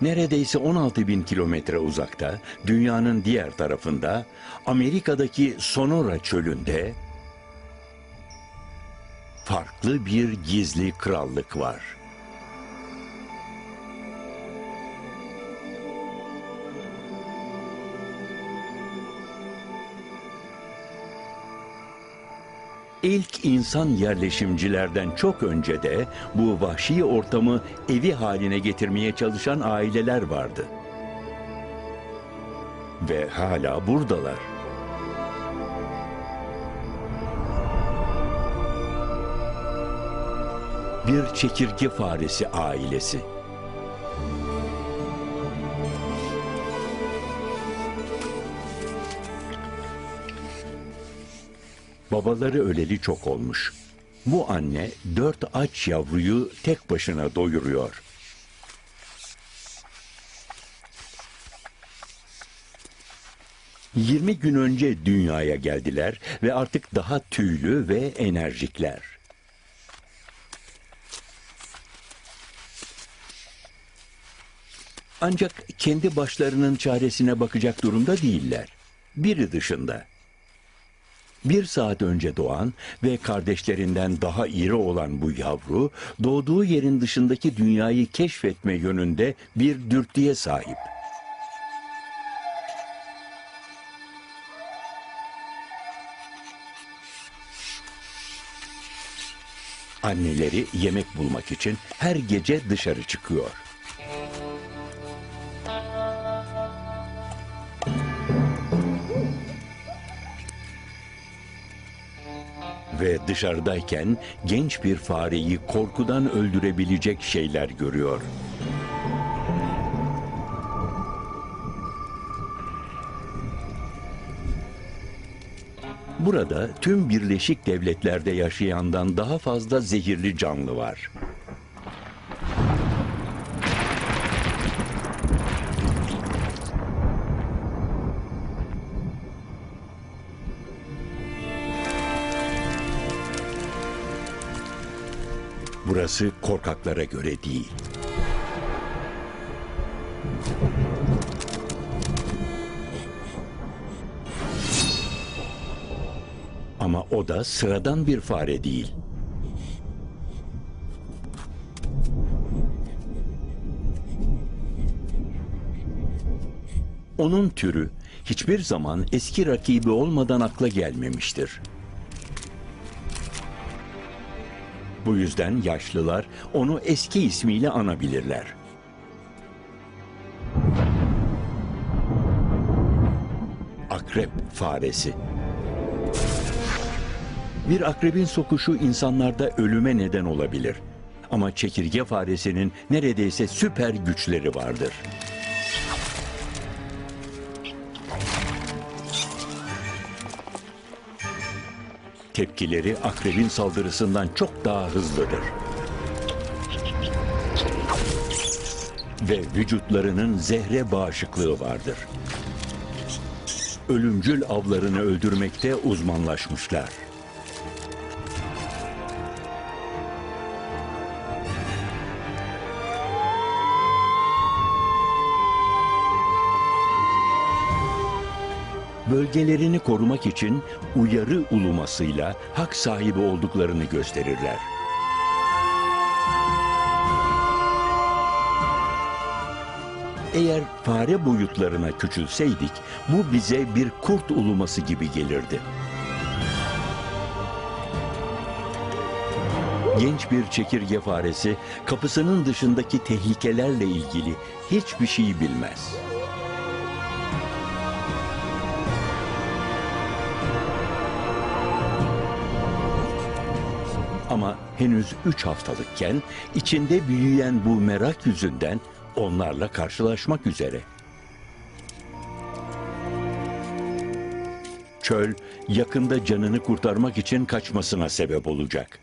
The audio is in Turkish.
Neredeyse 16 bin kilometre uzakta, dünyanın diğer tarafında, Amerika'daki Sonora çölünde farklı bir gizli krallık var. İlk insan yerleşimcilerden çok önce de bu vahşi ortamı evi haline getirmeye çalışan aileler vardı. Ve hala buradalar. Bir çekirge faresi ailesi. Babaları öleli çok olmuş. Bu anne dört aç yavruyu tek başına doyuruyor. Yirmi gün önce dünyaya geldiler ve artık daha tüylü ve enerjikler. Ancak kendi başlarının çaresine bakacak durumda değiller. Biri dışında bir saat önce doğan ve kardeşlerinden daha iri olan bu yavru, doğduğu yerin dışındaki dünyayı keşfetme yönünde bir dürtüye sahip. Anneleri yemek bulmak için her gece dışarı çıkıyor. Ve dışarıdayken genç bir fareyi korkudan öldürebilecek şeyler görüyor. Burada tüm Birleşik Devletler'de yaşayandan daha fazla zehirli canlı var. Burası korkaklara göre değil. Ama o da sıradan bir fare değil. Onun türü hiçbir zaman eski rakibi olmadan akla gelmemiştir. Bu yüzden yaşlılar onu eski ismiyle anabilirler. Akrep faresi. Bir akrebin sokuşu insanlarda ölüme neden olabilir. Ama çekirge faresinin neredeyse süper güçleri vardır. Tepkileri akrebin saldırısından çok daha hızlıdır. Ve vücutlarının zehre bağışıklığı vardır. Ölümcül avlarını öldürmekte uzmanlaşmışlar. Bölgelerini korumak için uyarı ulumasıyla hak sahibi olduklarını gösterirler. Eğer fare boyutlarına küçülseydik, bu bize bir kurt uluması gibi gelirdi. Genç bir çekirge faresi kapısının dışındaki tehlikelerle ilgili hiçbir şey bilmez. Ama henüz üç haftalıkken içinde büyüyen bu merak yüzünden onlarla karşılaşmak üzere. Çöl yakında canını kurtarmak için kaçmasına sebep olacak.